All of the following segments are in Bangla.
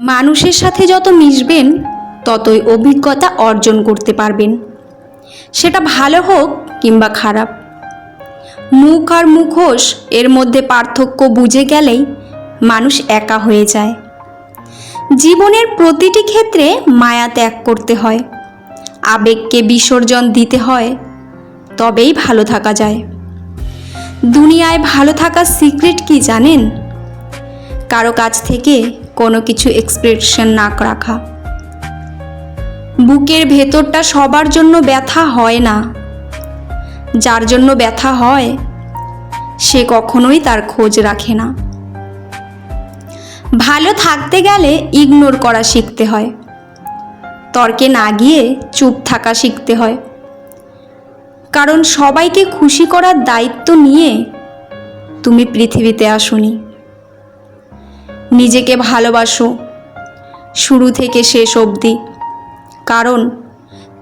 মানুষের সাথে যত মিশবেন, ততই অভিজ্ঞতা অর্জন করতে পারবেন। সেটা ভালো হোক কিংবা খারাপ। মুখ আর মুখোশ এর মধ্যে পার্থক্য বুঝে গেলেই মানুষ একা হয়ে যায়। জীবনের প্রতিটি ক্ষেত্রে মায়া ত্যাগ করতে হয়। আবেগকে বিসর্জন দিতে হয়। তবেই ভালো থাকা যায়। দুনিয়ায় ভালো থাকার সিক্রেট কি জানেন? কারও কাছ থেকে কোনো কিছু এক্সপ্রেশন না রাখা। বুকের ভেতরটা সবার জন্য ব্যথা হয় না। যার জন্য ব্যথা হয়, সে কখনোই তার খোঁজ রাখে না। ভালো থাকতে গেলে ইগনোর করা শিখতে হয়। তর্কে না গিয়ে চুপ থাকা শিখতে হয়। কারণ সবাইকে খুশি করার দায়িত্ব নিয়ে তুমি পৃথিবীতে আসনি। নিজেকে ভালোবাসো। শুরু থেকে শেষ অবধি। কারণ,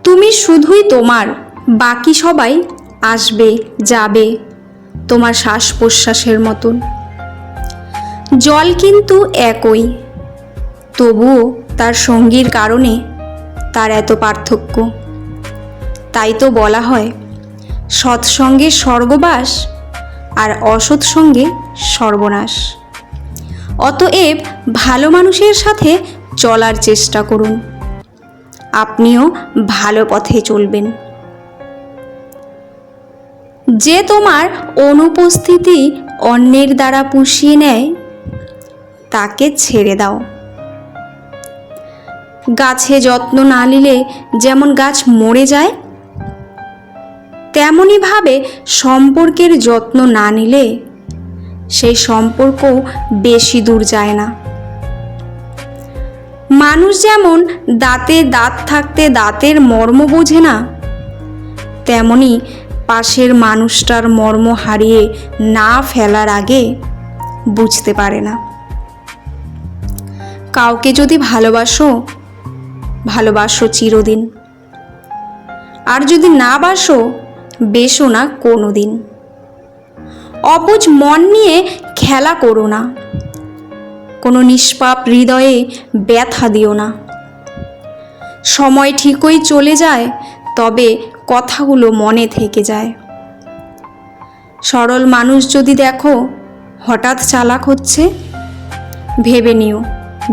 তুমি শুধুই তোমার, বাকি সবাই আসবে, যাবে তোমার শ্বাস প্রশ্বাসের মতন। জল কিন্তু একই, তবুও তার সঙ্গীর কারণে তার এত পার্থক্য। তাই তো বলা হয়, সৎসঙ্গে স্বর্গবাস আর অসৎ সঙ্গে সর্বনাশ। অতএব ভালো মানুষের সাথে চলার চেষ্টা করুন। আপনিও ভালো পথে চলবেন। যে তোমার অনুপস্থিতি অন্যের দ্বারা পুষিয়ে নেয়, তাকে ছেড়ে দাও। গাছে যত্ন না নিলে যেমন গাছ মরে যায় তেমনইভাবে সম্পর্কের যত্ন না নিলে সেই সম্পর্ক বেশি দূর যায় না। মানুষ যেমন দাঁতে দাঁত থাকতে দাঁতের মর্ম বোঝে না, তেমনি পাশের মানুষটার মর্ম হারিয়ে না ফেলার আগে বুঝতে পারে না। কাউকে যদি ভালোবাসো ভালোবাসো চিরদিন। আর যদি না বাসো, বেসো না কোনো দিন অবুজ মন নিয়ে খেলা করো না। কোনো নিষ্পাপ হৃদয়ে ব্যথা দিও না। সময় ঠিকই চলে যায়, তবে কথাগুলো মনে থেকে যায়। সরল মানুষ যদি দেখো, হঠাৎ চালাক হচ্ছে, ভেবে নিও,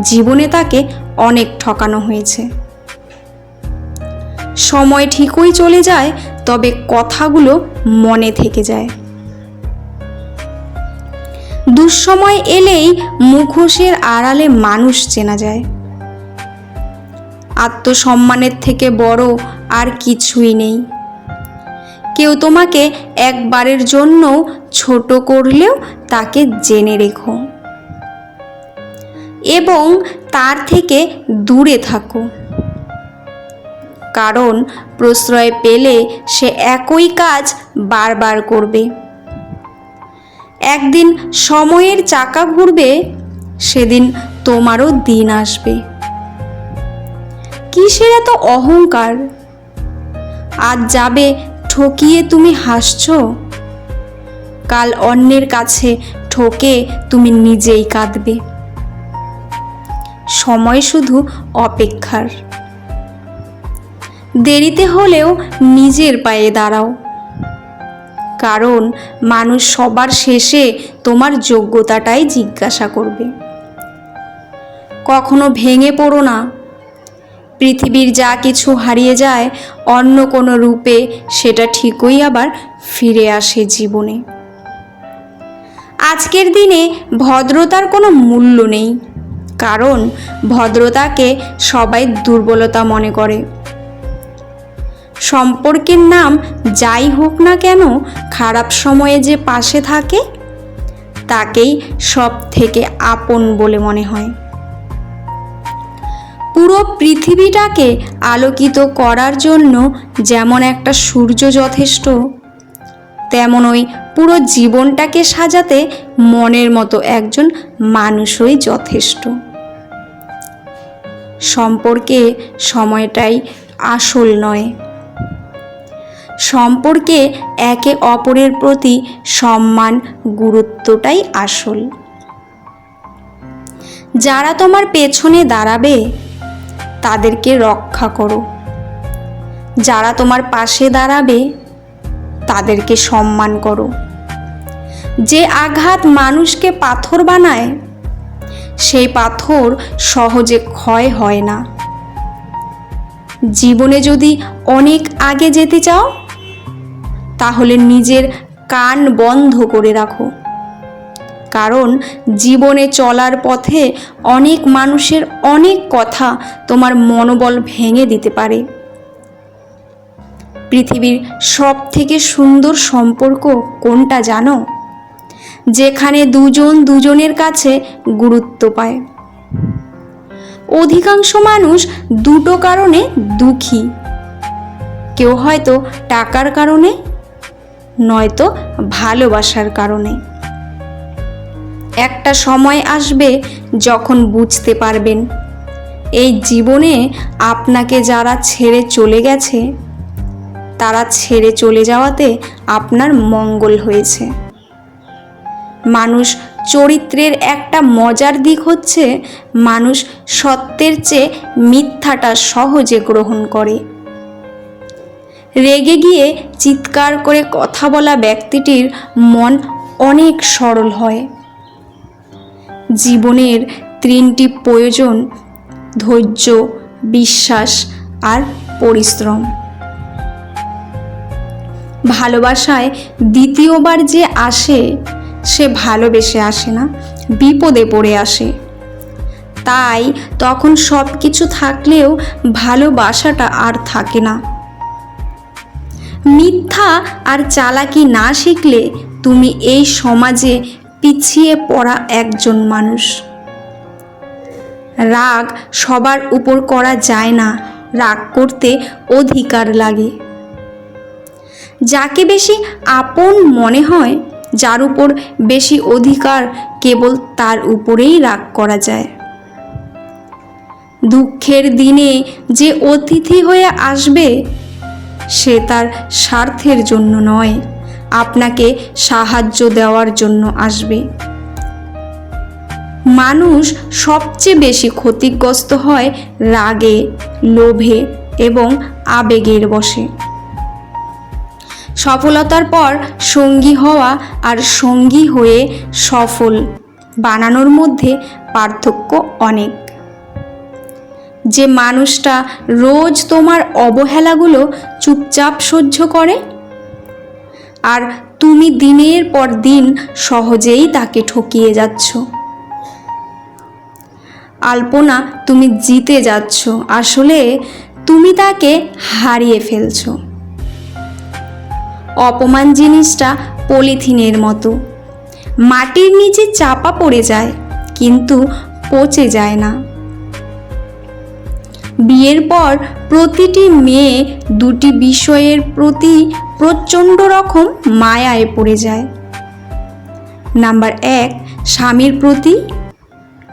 জীবনে তাকে অনেক ঠকানো হয়েছে। সময় ঠিকই চলে যায়, তবে কথাগুলো মনে থেকে যায়। দুঃসময় এলেই মুখোশের আড়ালে মানুষ চেনা যায়। আত্মসম্মানের থেকে বড় আর কিছুই নেই। কেউ তোমাকে একবারের জন্য ছোট করলেও তাকে জেনে রেখো। এবং তার থেকে দূরে থাকো। কারণ প্রশ্রয় পেলে সে একই কাজ বারবার করবে। একদিন সময়ের চাকা ঘুরবে, সেদিন তোমারও দিন আসবে। কিসের এত অহংকার? আজ যাবে ঠকিয়ে তুমি হাসছ? কাল অন্যের কাছে ঠকে তুমি নিজেই কাঁদবে। সময় শুধু অপেক্ষার। দেরিতে হলেও নিজের পায়ে দাঁড়াও। কারণ মানুষ সবার শেষে তোমার যোগ্যতাটাই জিজ্ঞাসা করবে। কখনো ভেঙে পড়ো না। পৃথিবীর যা কিছু হারিয়ে যায়, অন্য কোনো রূপে সেটা ঠিকই আবার ফিরে আসে জীবনে। আজকের দিনে ভদ্রতার কোনো মূল্য নেই, কারণ ভদ্রতাকে সবাই দুর্বলতা মনে করে। সম্পর্কের নাম যাই হোক না কেন খারাপ সময়ে যে পাশে থাকে, তাকেই সব থেকে আপন বলে মনে হয়। পুরো পৃথিবীটাকে আলোকিত করার জন্য যেমন একটা সূর্য যথেষ্ট, তেমন ওই পুরো জীবনটাকে সাজাতে মনের মতো একজন মানুষই যথেষ্ট। সম্পর্কে সময়টাই আসল নয়। সম্পর্কে একে অপরের প্রতি সম্মান গুরুত্বটাই আসল। যারা তোমার পেছনে দাঁড়াবে, তাদেরকে রক্ষা করো। যারা তোমার পাশে দাঁড়াবে, তাদেরকে সম্মান করো। যে আঘাত মানুষকে পাথর বানায়, সেই পাথর সহজে ক্ষয় হয় না। জীবনে যদি অনেক আগে যেতে চাও তাহলে নিজের কান বন্ধ করে রাখো। কারণ জীবনে চলার পথে অনেক মানুষের অনেক কথা তোমার মনোবল ভেঙে দিতে পারে। পৃথিবীর সব থেকে সুন্দর সম্পর্ক কোনটা জানো? যেখানে দুজন দুজনের কাছে গুরুত্ব পায়। অধিকাংশ মানুষ দুটো কারণে দুঃখী। কেউ হয়তো টাকার কারণে নয়তো ভালোবাসার কারণে। একটা সময় আসবে যখন বুঝতে পারবেন, এই জীবনে আপনাকে যারা ছেড়ে চলে গেছে, তারা ছেড়ে চলে যাওয়াতে আপনার মঙ্গল হয়েছে। মানুষ চরিত্রের একটা মজার দিক হচ্ছে, মানুষ সত্যের চেয়ে মিথ্যাটা সহজে গ্রহণ করে। রেগে গিয়ে চিৎকার করে কথা বলা ব্যক্তিটির মন অনেক সরল হয়। জীবনের তিনটি প্রয়োজন, ধৈর্য, বিশ্বাস আর পরিশ্রম। ভালোবাসায় দ্বিতীয়বার যে আসে, সে ভালোবেসে আসে না, বিপদে পড়ে আসে। তাই তখন সব কিছু থাকলেও ভালোবাসাটা আর থাকে না। মিথ্যা আর চালাকি না শিখলে তুমি এই সমাজে পিছিয়ে পড়া একজন মানুষ। রাগ সবার উপর করা যায় না, রাগ করতে অধিকার লাগে। যাকে বেশি আপন মনে হয়, যার উপর বেশি অধিকার কেবল তার উপরেই রাগ করা যায়। দুঃখের দিনে যে অতিথি হয়ে আসবে সে তার স্বার্থের জন্য নয়, আপনাকে সাহায্য দেওয়ার জন্য আসবে। মানুষ সবচেয়ে বেশি ক্ষতিগ্রস্ত হয় রাগে, লোভে এবং আবেগের বসে সফলতার পর সঙ্গী হওয়া আর সঙ্গী হয়ে সফল বানানোর মধ্যে পার্থক্য অনেক। যে মানুষটা রোজ তোমার অবহেলাগুলো চুপচাপ সহ্য করে? আর তুমি দিনের পর দিন সহজেই তাকে ঠকিয়ে যাচ্ছ। আলপনা, তুমি জিতে যাচ্ছ। আসলে তুমি তাকে হারিয়ে ফেলছো। অপমান জিনিসটা পলিথিনের মতো। মাটির নিচে চাপা পড়ে যায়, কিন্তু পচে যায় না। বিয়ের পর প্রতিটি মেয়ে দুটি বিষয়ের প্রতি প্রচণ্ড রকম মায়ায় পড়ে যায়। নাম্বার এক, স্বামীর প্রতি।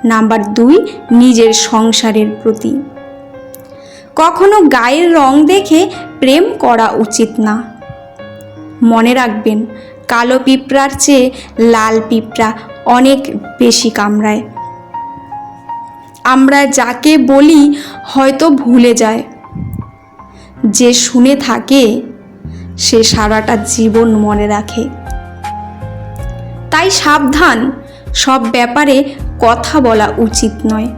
নাম্বার দুই, নিজের সংসারের প্রতি। কখনো গায়ের রং দেখে প্রেম করা উচিত না। মনে রাখবেন, কালো পিঁপড়ার চেয়ে লাল পিঁপড়া অনেক বেশি কামড়ায়। আমরা যাকে বলি হয়তো ভুলে যায়। যে শুনে থাকে, সে সারাটা জীবন মনে রাখে। তাই সাবধান, সব ব্যাপারে কথা বলা উচিত নয়।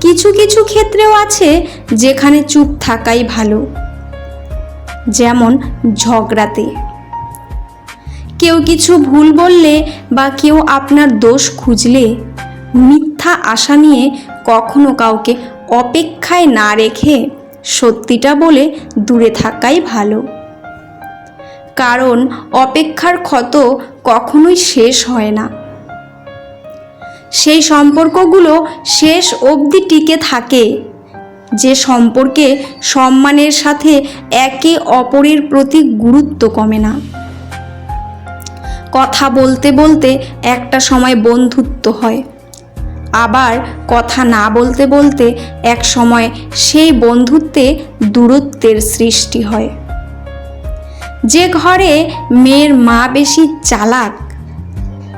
কিছু কিছু ক্ষেত্রেও আছে যেখানে চুপ থাকাই ভালো। যেমন ঝগড়াতে। কেউ কিছু ভুল বললে বা কেউ আপনার দোষ খুঁজলে আশা নিয়ে কখনো কাউকে অপেক্ষায় না রেখে সত্যিটা বলে দূরে থাকাই ভালো। কারণ অপেক্ষার ক্ষত কখনোই শেষ হয় না। সেই সম্পর্কগুলো শেষ অবধি টিকে থাকে। যে সম্পর্কে সম্মানের সাথে একে অপরের প্রতি গুরুত্ব কমে না। কথা বলতে বলতে একটা সময় বন্ধুত্ব হয়। আবার কথা না বলতে বলতে এক সময় সেই বন্ধুত্বে দূরত্বের সৃষ্টি হয়। যে ঘরে মেয়ের মা বেশি চালাক,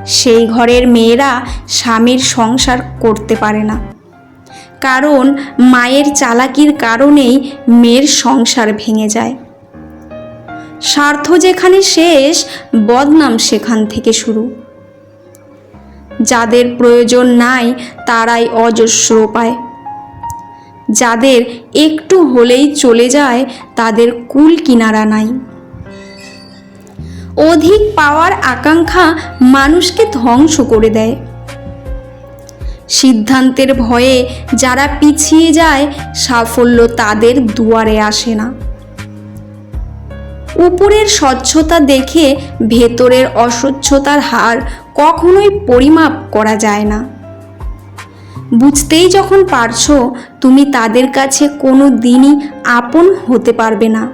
সেই ঘরের মেয়েরা স্বামীর সংসার করতে পারে না। কারণ মায়ের চালাকির কারণেই মেয়ের সংসার ভেঙে যায়। স্বার্থ যেখানে শেষ, বদনাম সেখান থেকে শুরু। যাদের প্রয়োজন নাই তারাই অজস্র পায় যাদের একটু হলেই চলে যায়, তাদের কুল কিনারা নাই। অধিক পাওয়ার আকাঙ্ক্ষা মানুষকে ধ্বংস করে দেয়। সিদ্ধান্তের ভয়ে যারা পিছিয়ে যায়, সাফল্য তাদের দুয়ারে আসে না। উপরের স্বচ্ছতা দেখে ভেতরের অস্বচ্ছতার হার কখনোই পরিমাপ করা যায় না। বুঝতেই যখন পারছ, তুমি তাদের কাছে কোনো দিনই আপন হতে পারবে না।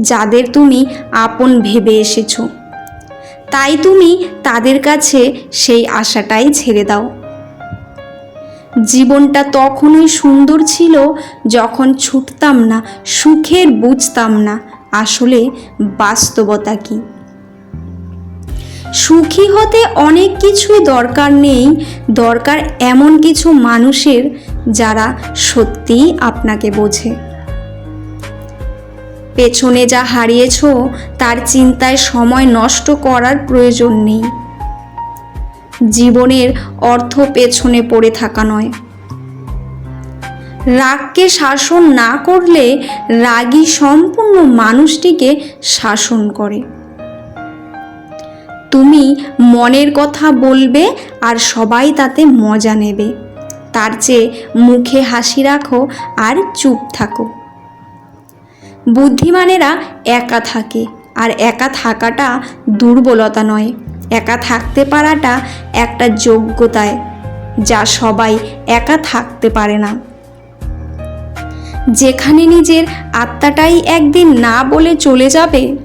যাদের তুমি আপন ভেবে এসেছ। তাই তুমি তাদের কাছে সেই আশাটাই ছেড়ে দাও। জীবনটা তখনই সুন্দর ছিল যখন ছুটতাম না, সুখের বুঝতাম না, আসলে বাস্তবতা কি? সুখী হতে অনেক কিছুই দরকার নেই, দরকার এমন কিছু মানুষের যারা সত্যিই আপনাকে বোঝে। পেছনে যা হারিয়েছ, তার চিন্তায় সময় নষ্ট করার প্রয়োজন নেই। জীবনের অর্থ পেছনে পড়ে থাকা নয়। রাগকে শাসন না করলে রাগী সম্পূর্ণ মানুষটিকে শাসন করে। তুমি মনের কথা বলবে আর সবাই তাতে মজা নেবে। তার চেয়ে মুখে হাসি রাখো আর চুপ থাকো। বুদ্ধিমানেরা একা থাকে আর একা থাকাটা দুর্বলতা নয়। একা থাকতে পারাটা একটা যোগ্যতায় যা সবাই একা থাকতে পারে না। যেখানে নিজের আত্মাটাই একদিন না বলে চলে যাবে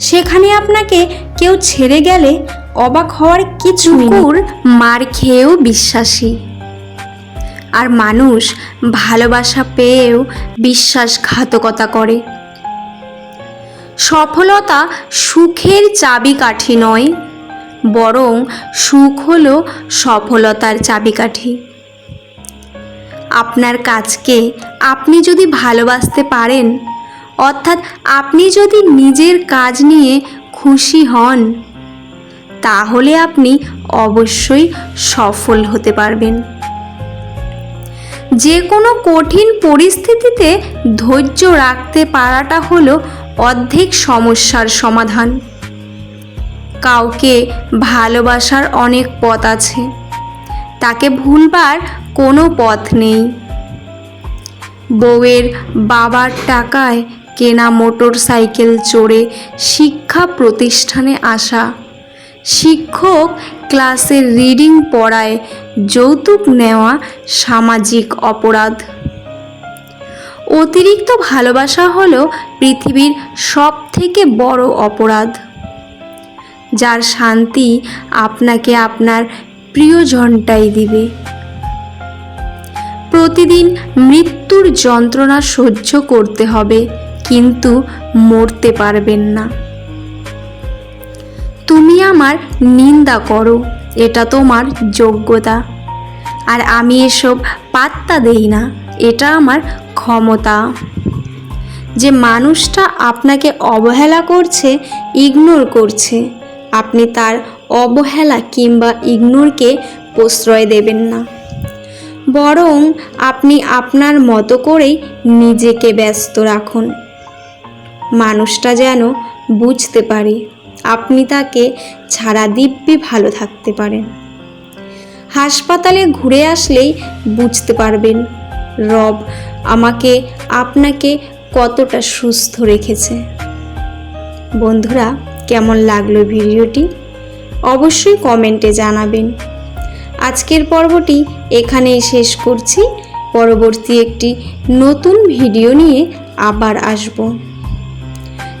সেখানে আপনাকে কেউ ছেড়ে গেলে অবাক হওয়ার কিছু কুকুর মার খেয়েও বিশ্বাসী। আর মানুষ ভালোবাসা পেয়েও বিশ্বাসঘাতকতা করে। সফলতা সুখের চাবিকাঠি নয়, বরং সুখ হল সফলতার চাবিকাঠি। আপনার কাজকে আপনি যদি ভালোবাসতে পারেন অর্থাৎ আপনি যদি নিজের কাজ নিয়ে খুশি হন, তাহলে আপনি অবশ্যই সফল হতে পারবেন। যে কোনো কঠিন পরিস্থিতিতে ধৈর্য রাখতে পারাটা হলো অর্ধেক সমস্যার সমাধান। কাউকে ভালোবাসার অনেক পথ আছে। তাকে ভুলবার কোনো পথ নেই। বউয়ের বাবার টাকায় কেনা মোটর সাইকেল চড়ে শিক্ষা প্রতিষ্ঠানে আসা। শিক্ষক ক্লাসের রিডিং পড়ায় যৌতুক নেওয়া সামাজিক অপরাধ। অতিরিক্ত ভালোবাসা হল পৃথিবীর সব থেকে বড় অপরাধ। যার শান্তি আপনাকে আপনার প্রিয়জনটাই দিবে। প্রতিদিন মৃত্যুর যন্ত্রণা সহ্য করতে হবে। কিন্তু মরতে পারবেন না। তুমি আমার নিন্দা করো, এটা তোমার যোগ্যতা। আর আমি এসব পাত্তা দেই না, এটা আমার ক্ষমতা। যে মানুষটা আপনাকে অবহেলা করছে, ইগনোর করছে, আপনি তার অবহেলা কিংবা ইগনোরকে প্রশ্রয় দেবেন না। বরং আপনি আপনার মতো করেই নিজেকে ব্যস্ত রাখুন। মানুষটা যেন বুঝতে পারে, আপনি তাকে ছাড়া দিব্যি ভালো থাকতে পারেন। হাসপাতালে ঘুরে আসলেই বুঝতে পারবেন, রব আমাকে, আপনাকে কতটা সুস্থ রেখেছে। বন্ধুরা, কেমন লাগল ভিডিওটি? অবশ্যই কমেন্টে জানাবেন। আজকের পর্বটি এখানেই শেষ করছি। পরবর্তী একটি নতুন ভিডিও নিয়ে আবার আসব।